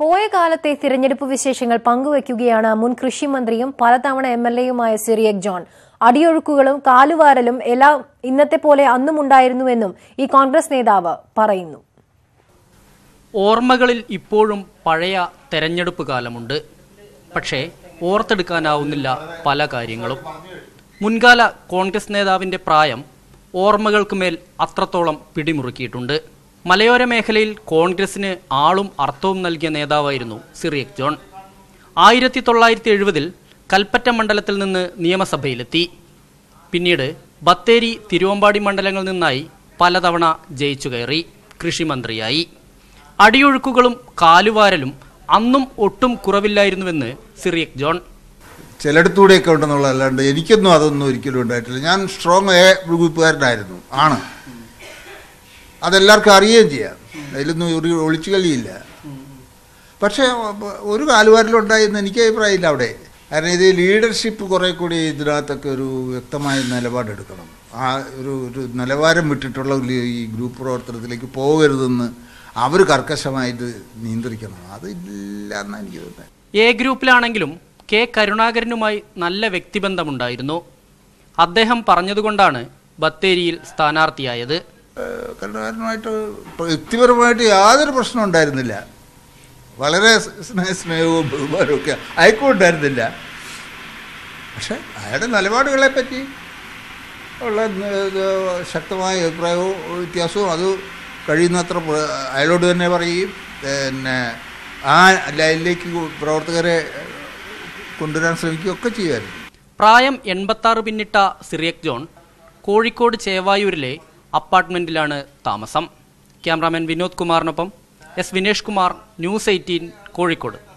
പോയ കാലത്തെ തിരഞ്ഞെടുപ്പ് വിശേഷങ്ങൾ പങ്കുവയ്ക്കുകയാണ് മുൻ കൃഷിമന്ത്രിയും പലതവണ എം എൽ എയുമായ സിറിയക് ജോൺ. അടിയൊഴുക്കുകളും കാലുവാരലും എല്ലാം ഇന്നത്തെ പോലെ അന്നും ഉണ്ടായിരുന്നുവെന്നും ഈ കോൺഗ്രസ് നേതാവ് പറയുന്നു. ഓർമ്മകളിൽ ഇപ്പോഴും പഴയ തെരഞ്ഞെടുപ്പ് കാലമുണ്ട്. പക്ഷേ ഓർത്തെടുക്കാനാവുന്നില്ല പല കാര്യങ്ങളും. മുൻകാല കോൺഗ്രസ് നേതാവിന്റെ പ്രായം ഓർമ്മകൾക്ക് മേൽ അത്രത്തോളം പിടിമുറുക്കിയിട്ടുണ്ട്. മലയോര മേഖലയിൽ കോൺഗ്രസിന് ആളും അർത്ഥവും നൽകിയ നേതാവായിരുന്നു സിറിയക് ജോൺ. ആയിരത്തി തൊള്ളായിരത്തി എഴുപതിൽ കൽപ്പറ്റ മണ്ഡലത്തിൽ നിന്ന് നിയമസഭയിലെത്തി. പിന്നീട് ബത്തേരി തിരുവമ്പാടി മണ്ഡലങ്ങളിൽ നിന്നായി പലതവണ ജയിച്ചു കയറി കൃഷിമന്ത്രിയായി. അടിയൊഴുക്കുകളും കാലുവാരലും അന്നും ഒട്ടും കുറവില്ലായിരുന്നുവെന്ന് സിറിയക് ജോൺ. ചിലയിടത്തൂടെയൊക്കെ ഉണ്ടെന്നുള്ളതല്ലാണ്ട് എനിക്കൊന്നും അതൊന്നും ഒരിക്കലും ഉണ്ടായിട്ടില്ല. ഞാൻ സ്ട്രോങ് എ ഗ്രൂപ്പുകാരനായിരുന്നു. ആണ്. അതെല്ലാവർക്കും അറിയുകയും ചെയ്യാം. അതിലൊന്നും ഒരു ഒളിച്ചു കളിയില്ല. പക്ഷേ ഒരു കാലുവാരിലുണ്ടായെന്ന് എനിക്ക് അഭിപ്രായമില്ല അവിടെ. കാരണം ഇത് ലീഡർഷിപ്പ് കുറേ കൂടി ഇതിനകത്തൊക്കെ ഒരു വ്യക്തമായ നിലപാടെടുക്കണം. ആ ഒരു ഒരു നിലവാരം വിട്ടിട്ടുള്ള ഈ ഗ്രൂപ്പ് പ്രവർത്തനത്തിലേക്ക് പോകരുതെന്ന് അവർ കർക്കശമായിട്ട് നിയന്ത്രിക്കണം. അതില്ല എന്നാണ് എനിക്ക് തോന്നുന്നത്. എ ഗ്രൂപ്പിലാണെങ്കിലും കെ കരുണാകരനുമായി നല്ല വ്യക്തിബന്ധമുണ്ടായിരുന്നു. അദ്ദേഹം പറഞ്ഞതുകൊണ്ടാണ് ബത്തേരിയിൽ സ്ഥാനാർത്ഥിയായത്. കരുണാകരനുമായിട്ട് വ്യക്തിപരമായിട്ട് യാതൊരു പ്രശ്നം ഉണ്ടായിരുന്നില്ല. വളരെ സ്നേഹ സ്നേഹവും ബഹുമാനവും ഒക്കെ അയക്കും ഉണ്ടായിരുന്നില്ല. പക്ഷെ അയാളുടെ നിലപാടുകളെ പറ്റി ഉള്ള ശക്തമായ അഭിപ്രായവും വ്യത്യാസവും അത് കഴിയുന്നത്ര അയാളോട് തന്നെ പറയുകയും പിന്നെ ആ ലൈനിലേക്ക് പ്രവർത്തകരെ കൊണ്ടുവരാൻ ശ്രമിക്കുകയൊക്കെ ചെയ്യുമായിരുന്നു. പ്രായം എൺപത്താറ് പിന്നിട്ട സിറിയക് ജോൺ കോഴിക്കോട് ചേവായൂരിലെ അപ്പാർട്ട്മെന്റിലാണ് താമസം. Cameraman Vinod കുമാറിനൊപ്പം S Vinesh Kumar News Eighteen Kozhikode.